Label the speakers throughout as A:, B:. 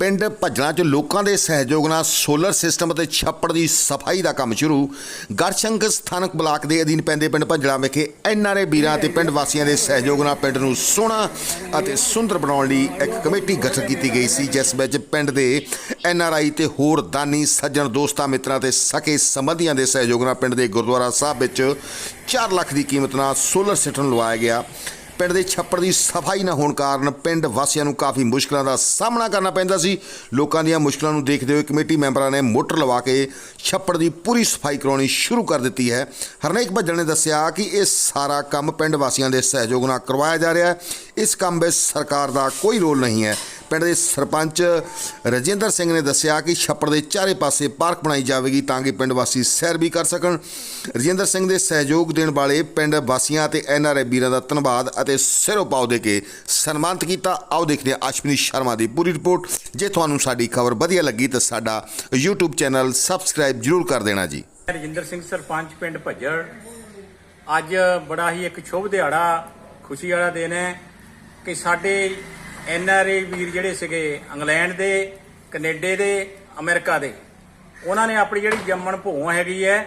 A: ਪਿੰਡ ਭੱਜਣਾ 'ਚ ਲੋਕਾਂ ਦੇ ਸਹਿਯੋਗ ਨਾਲ ਸੋਲਰ ਸਿਸਟਮ ਅਤੇ ਛੱਪੜ ਦੀ ਸਫ਼ਾਈ ਦਾ ਕੰਮ ਸ਼ੁਰੂ। ਗਰਸ਼ੰਗ ਸਥਾਨਕ ਬਲਾਕ ਦੇ ਅਧੀਨ ਪੈਂਦੇ ਪਿੰਡ ਭੱਜਣਾ ਵਿਖੇ ਐਨਆਰਏ ਵੀਰਾਂ ਤੇ ਪਿੰਡ ਵਾਸੀਆਂ ਦੇ ਸਹਿਯੋਗ ਨਾਲ ਪਿੰਡ ਨੂੰ ਸੋਹਣਾ ਅਤੇ ਸੁੰਦਰ ਬਣਾਉਣ ਲਈ ਇੱਕ ਕਮੇਟੀ ਗਠਿਤ ਕੀਤੀ ਗਈ ਸੀ, ਜਿਸ ਵਿੱਚ ਪਿੰਡ ਦੇ ਐਨਆਰਆਈ ਤੇ ਹੋਰ ਦਾਨੀ, ਸੱਜਣ, ਦੋਸਤਾਂ, ਮਿੱਤਰਾਂ ਤੇ ਸਕੇ ਸੰਬੰਧੀਆਂ ਦੇ ਸਹਿਯੋਗ ਨਾਲ ਪਿੰਡ ਦੇ ਗੁਰਦੁਆਰਾ ਸਾਹਿਬ ਵਿੱਚ 4 ਲੱਖ ਦੀ ਕੀਮਤ ਨਾਲ ਸੋਲਰ ਸਿਸਟਮ ਲਵਾਇਆ ਗਿਆ। ਪਿੰਡ ਦੇ ਛੱਪੜ ਦੀ ਸਫ਼ਾਈ ਨਾ ਹੋਣ ਕਾਰਨ ਪਿੰਡ ਵਾਸੀਆਂ ਨੂੰ ਕਾਫੀ ਮੁਸ਼ਕਲਾਂ ਦਾ ਸਾਹਮਣਾ ਕਰਨਾ ਪੈਂਦਾ ਸੀ। ਲੋਕਾਂ ਦੀਆਂ ਮੁਸ਼ਕਲਾਂ ਨੂੰ ਦੇਖਦੇ ਹੋਏ ਕਮੇਟੀ ਮੈਂਬਰਾਂ ਨੇ ਮੋਟਰ ਲਵਾ ਕੇ ਛੱਪੜ ਦੀ ਪੂਰੀ ਸਫ਼ਾਈ ਕਰਾਉਣੀ ਸ਼ੁਰੂ ਕਰ ਦਿੱਤੀ ਹੈ। ਹਰਨੇਕ ਭੱਜਣ ਨੇ ਦੱਸਿਆ ਕਿ ਇਹ ਸਾਰਾ ਕੰਮ ਪਿੰਡ ਵਾਸੀਆਂ ਦੇ ਸਹਿਯੋਗ ਨਾਲ ਕਰਵਾਇਆ ਜਾ ਰਿਹਾ ਹੈ। ਇਸ ਕੰਮ ਵਿੱਚ ਸਰਕਾਰ ਦਾ ਕੋਈ ਰੋਲ ਨਹੀਂ ਹੈ। ਪਿੰਡ ਦੇ ਸਰਪੰਚ ਰਜਿੰਦਰ ਸਿੰਘ ਨੇ ਦੱਸਿਆ ਕਿ ਛੱਪੜ ਦੇ ਚਾਰੇ ਪਾਸੇ ਪਾਰਕ ਬਣਾਈ ਜਾਵੇਗੀ ਤਾਂ ਕਿ ਪਿੰਡ ਵਾਸੀ ਸੈਰ ਵੀ ਕਰ ਸਕਣ। ਰਜਿੰਦਰ ਸਿੰਘ ਦੇ ਸਹਿਯੋਗ ਦੇਣ ਵਾਲੇ ਪਿੰਡ ਵਾਸੀਆਂ ਤੇ ਐਨਆਰਏ ਵੀਰਾਂ ਦਾ ਧੰਨਵਾਦ ਅਤੇ ਸਿਰੋਂ ਪਾਉ ਦੇ ਕੇ ਸਨਮਾਨਿਤ ਕੀਤਾ। ਆਓ ਦੇਖਦੇ ਹਾਂ ਅਸ਼ਵਨੀ ਸ਼ਰਮਾ ਦੀ ਪੂਰੀ ਰਿਪੋਰਟ। ਜੇ ਤੁਹਾਨੂੰ ਸਾਡੀ ਖਬਰ ਵਧੀਆ ਲੱਗੀ ਤਾਂ ਸਾਡਾ YouTube ਚੈਨਲ ਸਬਸਕ੍ਰਾਈਬ ਜਰੂਰ ਕਰ ਦੇਣਾ ਜੀ।
B: ਰਜਿੰਦਰ ਸਿੰਘ, ਸਰਪੰਚ ਪਿੰਡ ਭੱਜੜ। ਅੱਜ ਬੜਾ ਹੀ ਇੱਕ ਸ਼ੁਭ ਦਿਹਾੜਾ, ਖੁਸ਼ੀ ਵਾਲਾ ਦਿਨ ਹੈ ਕਿ ਸਾਡੇ ਐਨ ਆਰ ਆਈ ਵੀਰ ਜਿਹੜੇ ਸੀਗੇ ਇੰਗਲੈਂਡ ਦੇ, ਕੈਨੇਡਾ ਦੇ, ਅਮਰੀਕਾ ਦੇ। ਉਹਨਾਂ ਨੇ ਆਪਣੀ ਜਿਹੜੀ ਜੰਮਣ ਭੋਂ ਹੈਗੀ ਹੈ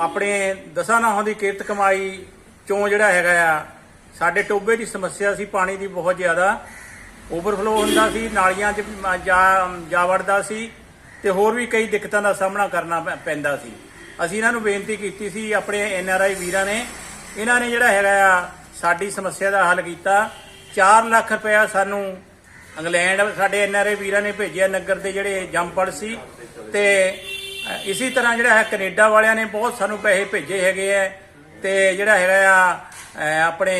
B: ਆਪਣੇ ਦਸਾਂ ਨਾਹਾਂ ਦੀ ਕਿਰਤ ਕਮਾਈ ਚੋਂ ਜਿਹੜਾ ਹੈਗਾ ਆ, ਸਾਡੇ ਟੋਬੇ ਦੀ ਸਮੱਸਿਆ ਸੀ, ਪਾਣੀ ਦੀ ਬਹੁਤ ਜ਼ਿਆਦਾ ਓਵਰਫਲੋ ਹੁੰਦਾ ਸੀ, ਨਾਲੀਆਂ 'ਚ ਜਾ ਜਾ ਵੜਦਾ ਸੀ, ਤੇ ਹੋਰ ਵੀ ਕਈ ਦਿੱਕਤਾਂ ਦਾ ਸਾਹਮਣਾ ਕਰਨਾ ਪੈਂਦਾ ਸੀ। ਅਸੀਂ ਇਹਨਾਂ ਨੂੰ ਬੇਨਤੀ ਕੀਤੀ ਸੀ, ਆਪਣੇ ਐਨ ਆਰ ਆਈ ਵੀਰਾਂ ਨੇ, ਇਹਨਾਂ ਨੇ ਜਿਹੜਾ ਹੈਗਾ ਆ, ਸਾਡੀ ਸਮੱਸਿਆ ਦਾ ਹੱਲ ਕੀਤਾ। 4 ਲੱਖ ਰੁਪਇਆ ਸਾਨੂੰ ਇੰਗਲੈਂਡ ਸਾਡੇ ਐਨ ਆਰ ਆਈ ਵੀਰਾਂ ਨੇ ਭੇਜਿਆ ਨਗਰ ਦੇ ਜਿਹੜੇ ਜੰਪੜ ਸੀ ਤੇ ਅ, ਇਸੇ ਤਰ੍ਹਾਂ ਜਿਹੜਾ ਹੈ ਕੈਨੇਡਾ ਵਾਲਿਆਂ ਨੇ ਬਹੁਤ ਸਾਨੂੰ ਪੈਸੇ ਭੇਜੇ ਹੈਗੇ ਆ ਤੇ ਜਿਹੜਾ ਹੈਗਾ ਆ ਆਪਣੇ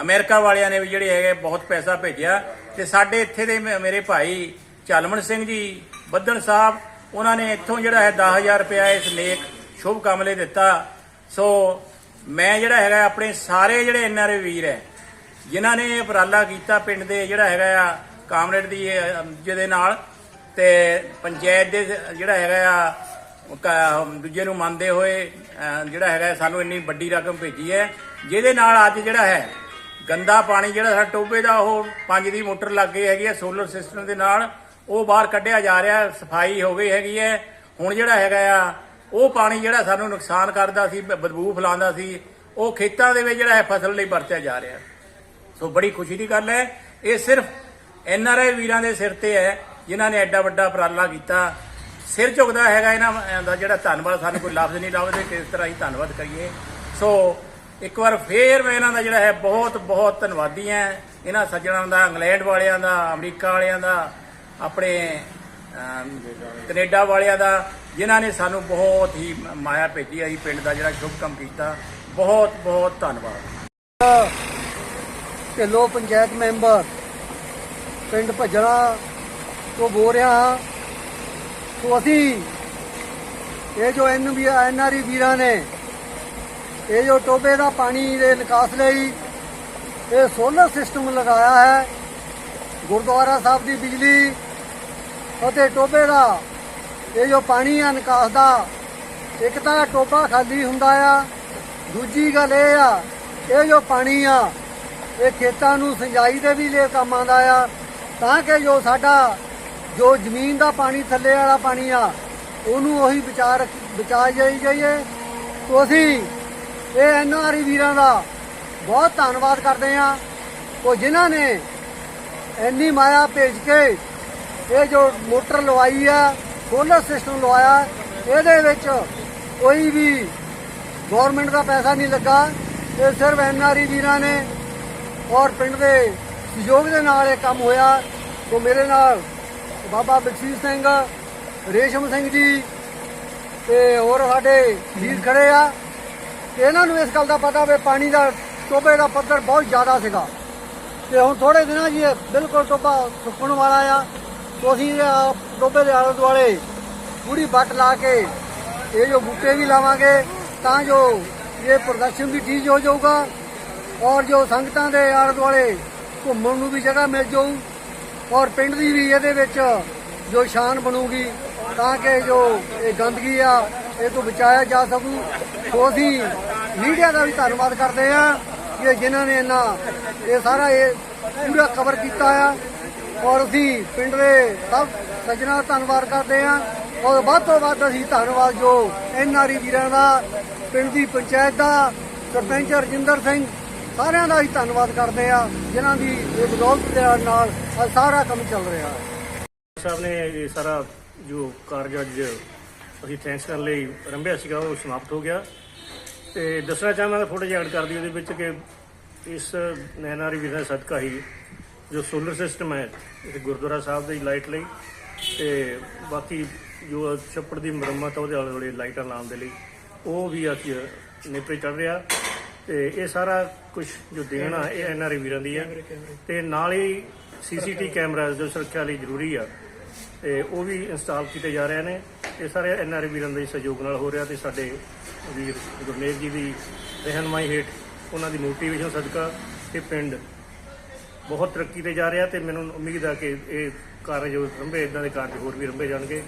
B: ਅਮਰੀਕਾ ਵਾਲਿਆਂ ਨੇ ਵੀ ਜਿਹੜੇ ਹੈਗੇ ਬਹੁਤ ਪੈਸਾ ਭੇਜਿਆ ਤੇ ਸਾਡੇ ਇੱਥੇ ਦੇ ਮੇਰੇ ਭਾਈ ਚਾਲਮਨ ਸਿੰਘ ਜੀ ਬੱਦਣ ਸਾਹਿਬ ਉਹਨਾਂ ਨੇ ਇੱਥੋਂ ਜਿਹੜਾ ਹੈ 10000 ਰੁਪਇਆ ਇਸ ਨੇਕ ਸ਼ੁਭ ਕੰਮ ਲਈ ਦਿੱਤਾ। ਸੋ ਮੈਂ ਜਿਹੜਾ ਹੈਗਾ ਆਪਣੇ ਸਾਰੇ ਜਿਹੜੇ ਐਨਆਰਏ ਵੀਰ ਹੈ ਜਿਨ੍ਹਾਂ ਨੇ ਉਪਰਾਲਾ ਕੀਤਾ ਪਿੰਡ ਦੇ ਜਿਹੜਾ ਹੈਗਾ ਆ ਕਾਮਰੇਡ ਦੀ ਇਹ, ਅਮ, ਜਿਹਦੇ ਨਾਲ ਤੇ ਪੰਚਾਇਤ ਦੇ ਜਿਹੜਾ ਹੈਗਾ ਆ ਦੂਜੇ ਨੂੰ ਮੰਨਦੇ ਹੋਏ ਜਿਹੜਾ ਹੈਗਾ ਸਾਨੂੰ ਇੰਨੀ ਵੱਡੀ ਰਕਮ ਭੇਜੀ ਹੈ। ਜਿਹਦੇ ਨਾਲ ਅੱਜ ਜਿਹੜਾ ਹੈ ਗੰਦਾ ਪਾਣੀ ਜਿਹੜਾ ਸਾਡਾ ਟੋਬੇ ਦਾ ਉਹ ਪੰਜ ਦੀ ਮੋਟਰ ਲੱਗ ਗਈ ਹੈਗੀ ਹੈ ਸੋਲਰ ਸਿਸਟਮ ਦੇ ਨਾਲ। ਉਹ ਬਾਹਰ ਕੱਢਿਆ ਜਾ ਰਿਹਾ ਸਫ਼ਾਈ ਹੋ ਗਈ ਹੈਗੀ ਹੈ। ਹੁਣ ਜਿਹੜਾ ਹੈਗਾ ਆ ਉਹ ਪਾਣੀ ਜਿਹੜਾ ਸਾਨੂੰ ਨੁਕਸਾਨ ਕਰਦਾ ਸੀ ਬ- ਬਦਬੂ ਫਲਾਉਂਦਾ ਸੀ। ਉਹ ਖੇਤਾਂ ਦੇ ਵਿੱਚ ਜਿਹੜਾ ਹੈ ਫਸਲ ਲਈ ਵਰਤਿਆ ਜਾ ਰਿਹਾ। ਸੋ ਬੜੀ ਖੁਸ਼ੀ ਦੀ ਗੱਲ ਹੈ। ਇਹ ਸਿਰਫ ਐਨ ਆਰ ਆਈ ਵੀਰਾਂ ਦੇ ਸਿਰ ਤੇ ਹੈ ਜਿਨ੍ਹਾਂ ਨੇ ਐਡਾ ਵੱਡਾ ਉਪਰਾਲਾ ਕੀਤਾ। ਸਿਰ ਝੁਕਦਾ ਹੈਗਾ ਇਹਨਾਂ ਦਾ ਜਿਹੜਾ ਧੰਨਵਾਦ ਸਾਨੂੰ ਕੋਈ ਲਫ਼ਜ਼ ਨਹੀਂ ਲੱਭਦੇ ਕਿਸ ਤਰ੍ਹਾਂ ਹੀ ਧੰਨਵਾਦ ਕਰੀਏ। ਸੋ ਇੱਕ ਵਾਰ ਫੇਰ ਮੈਂ ਇਹਨਾਂ ਦਾ ਜਿਹੜਾ ਹੈ ਬਹੁਤ ਬਹੁਤ ਧੰਨਵਾਦੀ ਹਾਂ। ਇਹਨਾਂ ਸੱਜਣਾਂ ਦਾ ਇੰਗਲੈਂਡ ਵਾਲਿਆਂ ਦਾ ਅਮਰੀਕਾ ਵਾਲਿਆਂ ਦਾ ਆਪਣੇ ਅਮ, ਕੈਨੇਡਾ ਵਾਲਿਆਂ ਦਾ ਜਿਨ੍ਹਾਂ ਨੇ ਸਾਨੂੰ ਬਹੁਤ ਹੀ ਮਾਇਆ ਭੇਜੀ ਅਸੀਂ ਪਿੰਡ ਦਾ ਜਿਹੜਾ ਸ਼ੁਭ ਕੰਮ ਕੀਤਾ। ਬਹੁਤ ਬਹੁਤ ਧੰਨਵਾਦ।
C: ਢਿੱਲੋਂ ਪੰਚਾਇਤ ਮੈਂਬਰ ਪਿੰਡ ਭੱਜਣਾ ਤੋਂ ਬੋਲ ਰਿਹਾ ਹਾਂ। ਸੋ ਅਸੀਂ ਇਹ ਜੋ ਐਨ ਵੀ ਐਨਆਰਈ ਵੀਰਾਂ ਨੇ ਇਹ ਜੋ ਟੋਬੇ ਦਾ ਪਾਣੀ ਦੇ ਨਿਕਾਸ ਲਈ ਇਹ ਸੋਲਰ ਸਿਸਟਮ ਲਗਾਇਆ ਹੈ, ਗੁਰਦੁਆਰਾ ਸਾਹਿਬ ਦੀ ਬਿਜਲੀ ਅਤੇ ਟੋਬੇ ਦਾ ਇਹ ਜੋ ਪਾਣੀ ਆ ਨਿਕਾਸ ਦਾ, ਇੱਕ ਤਾਂ ਟੋਬਾ ਖਾਲੀ ਹੁੰਦਾ ਆ, ਦੂਜੀ ਗੱਲ ਇਹ ਆ, ਇਹ ਜੋ ਪਾਣੀ ਆ ਇਹ ਖੇਤਾਂ ਨੂੰ ਸਿੰਜਾਈ ਦੇ ਵੀ ਲਈ ਕੰਮ ਆਉਂਦਾ ਆ। ਤਾਂ ਕਿ ਜੋ ਸਾਡਾ, ਜੋ ਜ਼ਮੀਨ ਦਾ ਪਾਣੀ ਥੱਲੇ ਵਾਲਾ ਪਾਣੀ ਆ, ਉਹਨੂੰ ਉਹੀ ਬਚਾ ਰੱਖ ਬਚਾ ਜਾਈ ਜਾਈਏ। ਤੋਂ ਅਸੀਂ ਇਹ ਐਨਆਰਈ ਵੀਰਾਂ ਦਾ ਬਹੁਤ ਧੰਨਵਾਦ ਕਰਦੇ ਆ ਉਹ ਜਿਨ੍ਹਾਂ ਨੇ ਇੰਨੀ ਮਾਇਆ ਭੇਜ ਕੇ ਇਹ ਜੋ ਮੋਟਰ ਲਵਾਈ ਆ, ਸੋਲਰ ਸਿਸਟਮ ਲਵਾਇਆ, ਇਹਦੇ ਵਿੱਚ ਕੋਈ ਵੀ ਗਵਰਨਮੈਂਟ ਦਾ ਪੈਸਾ ਨਹੀਂ ਲੱਗਾ। ਇਹ ਸਿਰਫ ਐਨਆਰਈ ਵੀਰਾਂ ਨੇ ਔਰ ਪਿੰਡ ਦੇ ਸਹਿਯੋਗ ਦੇ ਨਾਲ ਇਹ ਕੰਮ ਹੋਇਆ। ਤੋਂ ਮੇਰੇ ਨਾਲ ਬਾਬਾ ਬਖਸ਼ੀਸ਼ ਸਿੰਘ, ਰੇਸ਼ਮ ਸਿੰਘ ਜੀ ਤੇ ਹੋਰ ਸਾਡੇ ਵੀਰ ਖੜੇ ਆ। ਤੇ ਇਹਨਾਂ ਨੂੰ ਇਸ ਗੱਲ ਦਾ ਪਤਾ ਵੀ ਪਾਣੀ ਦਾ ਟੋਬੇ ਦਾ ਪੱਧਰ ਬਹੁਤ ਜ਼ਿਆਦਾ ਸੀਗਾ। ਤੇ ਹੁਣ ਥੋੜੇ ਦਿਨਾਂ ਜੀ ਇਹ ਬਿਲਕੁਲ ਟੋਬਾ ਸੁੱਕਣ ਵਾਲਾ ਆ। ਤੋਂ ਅਸੀਂ ਇਹ ਟੋਬੇ ਦੇ ਆਲੇ ਦੁਆਲੇ ਪੂਰੀ ਵੱਟ ਲਾ ਕੇ ਇਹ ਜੋ ਬੂਟੇ ਵੀ ਲਾਵਾਂਗੇ ਤਾਂ ਜੋ ਇਹ ਪ੍ਰਦਰਸ਼ਨ ਵੀ ਠੀਕ ਹੋ ਜਾਊਗਾ। ਔਰ ਜੋ ਸੰਗਤਾਂ ਦੇ ਆਲੇ ਦੁਆਲੇ ਘੁੰਮਣ ਨੂੰ ਵੀ ਜਗ੍ਹਾ ਮਿਲ ਜਾਊ, ਔਰ ਪਿੰਡ ਦੀ ਵੀ ਇਹਦੇ ਵਿੱਚ ਜੋ ਸ਼ਾਨ ਬਣੂਗੀ, ਤਾਂ ਕਿ ਜੋ ਇਹ ਗੰਦਗੀ ਆ, ਇਹ ਤੋਂ ਬਚਾਇਆ ਜਾ ਸਕੂ। ਸੋ ਅਸੀਂ ਮੀਡੀਆ ਦਾ ਵੀ ਧੰਨਵਾਦ ਕਰਦੇ ਆ ਕਿ ਜਿਨ੍ਹਾਂ ਨੇ ਇਹਨਾਂ ਇਹ ਸਾਰਾ ਇਹ ਪੂਰਾ ਕਵਰ ਕੀਤਾ ਆ। ਔਰ ਅਸੀਂ ਪਿੰਡ ਦੇ ਸਭ ਸੱਜਣਾ ਦਾ ਧੰਨਵਾਦ ਕਰਦੇ ਹਾਂ। ਔਰ ਵੱਧ ਤੋਂ ਵੱਧ ਅਸੀਂ ਧੰਨਵਾਦ ਜੋ ਐਨਆਰਈ ਵੀਰਾਂ ਦਾ, ਪਿੰਡ ਦੀ ਪੰਚਾਇਤ ਦਾ, ਸਰਪੰਚ ਰਜਿੰਦਰ ਸਿੰਘ ਸਾਰਿਆਂ ਦਾ ਅਸੀਂ ਧੰਨਵਾਦ ਕਰਦੇ ਆ ਜਿਨ੍ਹਾਂ ਦੀ ਇਹ ਬਦੌਲਤ ਦੇ ਨਾਲ ਅੱਜ ਸਾਰਾ ਕੰਮ ਚੱਲ ਰਿਹਾ ਹੈ।
D: ਸਾਹਿਬ ਨੇ ਇਹ ਸਾਰਾ ਜੋ ਕਾਰਜ ਅੱਜ ਅਸੀਂ ਥੈਂਕਸ ਕਰਨ ਲਈ ਰੰਭਿਆ ਸੀਗਾ, ਉਹ ਸਮਾਪਤ ਹੋ ਗਿਆ। ਤੇ ਦੱਸਣਾ ਚਾਹਾਂਗਾ ਥੋੜਾ ਜਿਹਾ ਐਡ ਕਰਦੀ ਉਹਦੇ ਵਿੱਚ ਕਿ ਇਸ ਨੈਨਾਰੀ ਵੀਰਾਂ ਦਾ ਸਦਕਾ ਹੀ ਜੋ ਸੋਲਰ ਸਿਸਟਮ ਹੈ, ਇਹ ਗੁਰਦੁਆਰਾ ਸਾਹਿਬ ਦੀ ਲਾਈਟ ਲਈ ਤੇ ਬਾਕੀ ਜੋ ਛੱਪੜ ਦੀ ਮੁਰੰਮਤ ਆ, ਉਹਦੇ ਆਲੇ ਦੁਆਲੇ ਲਾਈਟਾਂ ਲਾਉਣ ਦੇ ਲਈ, ਉਹ ਵੀ ਅਸੀਂ ਨੇਪਰੇ ਚੜ ਰਿਹਾ। ਤੇ ਇਹ ਸਾਰਾ ਕੁਝ ਜੋ ਦੇਣ ਆ ਇਹ ਐਨਆਰਈ ਵੀਰਾਂ ਦੀ ਹੈ ਤੇ ਨਾਲ ਹੀ ਸੀਸੀਟੀ ਕੈਮਰਾਜ਼ ਜੋ ਸੁਰੱਖਿਆ ਲਈ ਜ਼ਰੂਰੀ ਆ। ਤੇ ਉਹ ਵੀ ਇੰਸਟਾਲ ਕੀਤੇ ਜਾ ਰਹੇ ਨੇ। ਇਹ ਸਾਰੇ ਐਨਆਰਈ ਵੀਰਾਂ ਦੇ ਸਹਿਯੋਗ ਨਾਲ ਹੋ ਰਿਹਾ ਤੇ ਸਾਡੇ ਵੀਰ ਗੁਰਮੇਲ ਜੀ ਦੀ ਰਹਿਨਮਾਈ ਹੇਠ ਉਹਨਾਂ ਦੀ ਮੋਟੀਵੇਸ਼ਨ ਸਦਕਾ ਇਹ ਪਿੰਡ ਬਹੁਤ ਤਰੱਕੀ ਤੇ ਜਾ ਰਿਹਾ ਤੇ ਮੈਨੂੰ ਉਮੀਦ ਆ ਕਿ ਇਹ ਕਾਰਜ ਜੋ ਰੰਭੇ ਇਦਾਂ ਦੇ ਕਾਰਜ ਹੋਰ ਵੀ ਰੰਭੇ ਜਾਣਗੇ।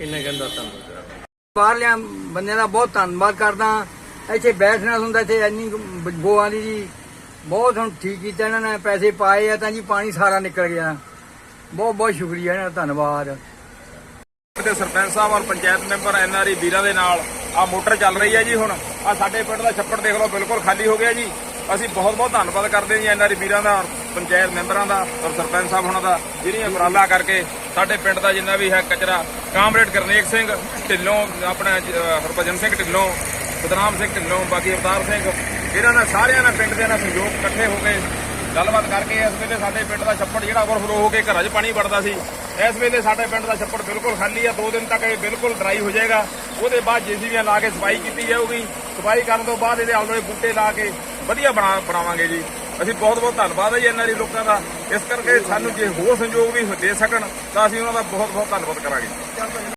D: ਇੰਨਾ ਕਹਿੰਦਾ ਧੰਨਵਾਦ।
E: ਬਾਹਰਲਿਆਂ ਬੰਦਿਆਂ ਦਾ ਬਹੁਤ ਧੰਨਵਾਦ ਕਰਦਾ। ਇੱਥੇ ਬੈਠਣਾ ਹੁੰਦਾ ਇੱਥੇ ਇੰਨੀ ਬੋ ਆਉਂਦੀ ਜੀ, ਬਹੁਤ ਹੁਣ ਠੀਕ ਕੀਤਾ ਇਹਨਾਂ ਨੇ, ਪੈਸੇ ਪਾਏ ਆ ਤਾਂ ਜੀ ਪਾਣੀ ਸਾਰਾ ਨਿਕਲ ਗਿਆ। ਬਹੁਤ ਬਹੁਤ ਸ਼ੁਕਰੀਆ ਇਹਨਾਂ ਦਾ, ਧੰਨਵਾਦ।
F: ਤੇ ਸਰਪੰਚ ਸਾਹਿਬ ਔਰ ਪੰਚਾਇਤ ਮੈਂਬਰ ਐਨਆਰਈ ਵੀਰਾਂ ਦੇ ਨਾਲ ਆ ਮੋਟਰ ਚੱਲ ਰਹੀ ਹੈ ਜੀ ਹੁਣ। ਆ ਸਾਡੇ ਪਿੰਡ ਦਾ ਛੱਪੜ ਦੇਖ ਲਓ, ਬਿਲਕੁਲ ਖਾਲੀ ਹੋ ਗਿਆ ਜੀ। ਅਸੀਂ ਬਹੁਤ ਬਹੁਤ ਧੰਨਵਾਦ ਕਰਦੇ ਹਾਂ ਜੀ ਐਨਆਰਈ ਵੀਰਾਂ ਦਾ ਔਰ ਪੰਚਾਇਤ ਮੈਂਬਰਾਂ ਦਾ ਔਰ ਸਰਪੰਚ ਸਾਹਿਬ ਉਹਨਾਂ ਦਾ, ਜਿਹੜੀਆਂ ਉਪਰਾਲਾ ਕਰਕੇ ਸਾਡੇ ਪਿੰਡ ਦਾ ਜਿੰਨਾ ਵੀ ਹੈ ਕਚਰਾ, ਕਾਮਰੇਡ ਕਰਨੇਕ ਸਿੰਘ ਢਿੱਲੋਂ, ਆਪਣਾ ਹਰਭਜਨ ਸਿੰਘ ਢਿੱਲੋਂ ਸਤਨਾਮ ਸਿੰਘ ਢਿੱਲੋਂ, ਬਾਕੀ ਅਵਤਾਰ ਸਿੰਘ, ਇਹਨਾਂ ਨਾਲ ਸਾਰਿਆਂ ਨਾਲ ਪਿੰਡ ਦੇ ਨਾਲ ਸਹਿਯੋਗ ਇਕੱਠੇ ਹੋ ਕੇ ਗੱਲਬਾਤ ਕਰਕੇ ਇਸ ਵੇਲੇ ਸਾਡੇ ਪਿੰਡ ਦਾ ਛੱਪੜ ਜਿਹੜਾ ਓਵਰਫਲੋ ਹੋ ਕੇ ਘਰਾਂ 'ਚ ਪਾਣੀ ਵੜਦਾ ਸੀ। ਇਸ ਵੇਲੇ ਸਾਡੇ ਪਿੰਡ ਦਾ ਛੱਪੜ ਬਿਲਕੁਲ ਖਾਲੀ ਆ, ਦੋ ਦਿਨ ਤੱਕ ਇਹ ਬਿਲਕੁਲ ਡਰਾਈ ਹੋ ਜਾਏਗਾ। ਉਹਦੇ ਬਾਅਦ ਜੀਸੀਬੀਆਂ ਲਾ ਕੇ ਸਫ਼ਾਈ ਕੀਤੀ ਜਾਊਗੀ। ਸਫ਼ਾਈ ਕਰਨ ਤੋਂ ਬਾਅਦ ਇਹਦੇ ਆਲੇ ਬੂਟੇ ਲਾ ਕੇ ਵਧੀਆ ਬਣਾ ਬਣਾਵਾਂਗੇ ਜੀ। ਅਸੀਂ ਬਹੁਤ ਬਹੁਤ ਧੰਨਵਾਦ ਹੈ ਜੀ ਇਹਨਾਂ ਦੀ ਲੋਕਾਂ ਦਾ। ਇਸ ਕਰਕੇ ਸਾਨੂੰ ਜੇ ਹੋਰ ਸੰਯੋਗ ਵੀ ਦੇ ਸਕਣ, ਤਾਂ ਅਸੀਂ ਉਹਨਾਂ ਦਾ ਬਹੁਤ ਬਹੁਤ ਧੰਨਵਾਦ ਕਰਾਂਗੇ।